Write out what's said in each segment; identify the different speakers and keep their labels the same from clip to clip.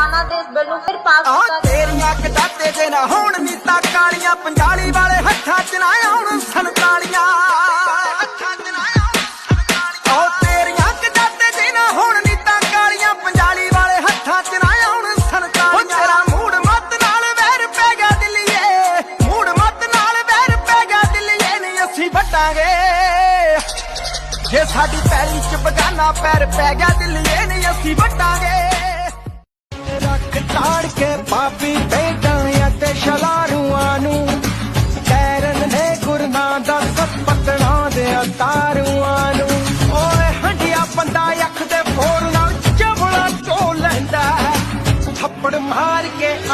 Speaker 1: ਕਿਸਾਨਾਂ ਦੇ ਇਸ ਬਿੱਲ ਨੂੰ ਫਿਰ ਪਾਸ
Speaker 2: ਆ
Speaker 1: ਕੀਤਾ ਗਿਆ।
Speaker 2: ਤੇਰੀਆਂ ਕਦਾਤੇ ਜੇ ਨਾ ਹੋਣ ਨੀਤਾ ਕਾਲੀਆਂ ਪੰਜਾਲੀ ਵਾਲੇ ਹੱਥਾਂ 'ਚ ਨਾ ਆਉਣ ਸੰਤਾਲੀਆਂ ਹੱਥਾਂ 'ਚ ਨਾ ਆਉਣ ਸੰਤਾਲੀਆਂ ਓ ਤੇਰੀਆਂ ਕਦਾਤੇ ਜੇ ਨਾ ਹੋਣ ਨੀਤਾ ਕਾਲੀਆਂ ਪੰਜਾਲੀ ਵਾਲੇ ਹੱਥਾਂ 'ਚ ਨਾ ਆਉਣ ਸੰਤਾਲੀਆਂ ਤੇਰਾ ਮੂਡ ਮੱਤ ਨਾਲ ਵੈਰ ਪੈ ਗਿਆ ਦਿੱਲੀਏ। ਮੂਡ ਮੱਤ ਨਾਲ ਵੈਰ ਪੈ ਗਿਆ ਦਿੱਲੀਏ ਨਹੀਂ ਅਸੀਂ ਵੱਟਾਂਗੇ ਜੇ ਸਾਡੀ ਪੈਲੀ 'ਚ ਬਗਾਨਾ ਪੈਰ ਪੈ ਗਿਆ ਦਿੱਲੀਏ ਨਹੀਂ ਅਸੀਂ ਵੱਟਾਂਗੇ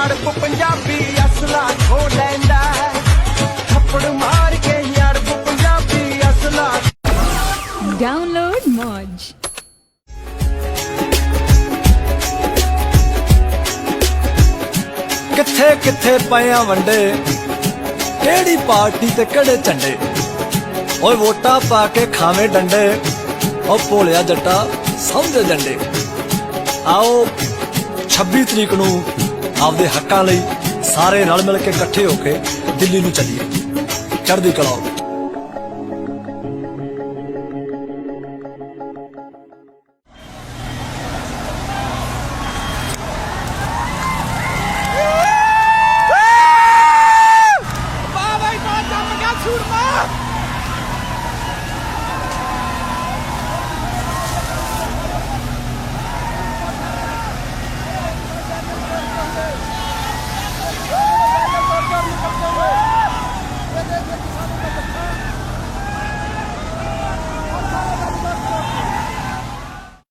Speaker 2: ਅੜਬ ਪੰਜਾਬੀ ਅਸਲਾ ਖੋ ਲੈਂਦਾ ਹੈ। ਥੱਪੜ ਮਾਰ ਕੇ ਅੜਬ ਪੰਜਾਬੀ ਅਸਲਾ
Speaker 3: Download Moj.
Speaker 4: ਕਿੱਥੇ ਕਿੱਥੇ ਪਿਆ ਵੰਡੇ ਕਿਹੜੀ ਪਾਰਟੀ ਤੇ ਕਿਹੜੇ ਝੰਡੇ ਓਏ ਵੋਟਾਂ ਪਾ ਕੇ ਖਾਵੇਂ ਡੰਡੇ ਓ ਭੋਲਿਆ ਜੱਟਾ ਸਮਝ ਜੰਡੇ ਆਓ 26 ਤਰੀਕ ਨੂੰ ਆਪਦੇ ਹੱਕਾਂ ਲਈ ਸਾਰੇ ਰਲ ਮਿਲ ਕੇ ਇਕੱਠੇ ਹੋ ਕੇ ਦਿੱਲੀ ਨੂੰ ਚੱਲੀਏ ਚੜ੍ਹਦੀ ਕਲਾ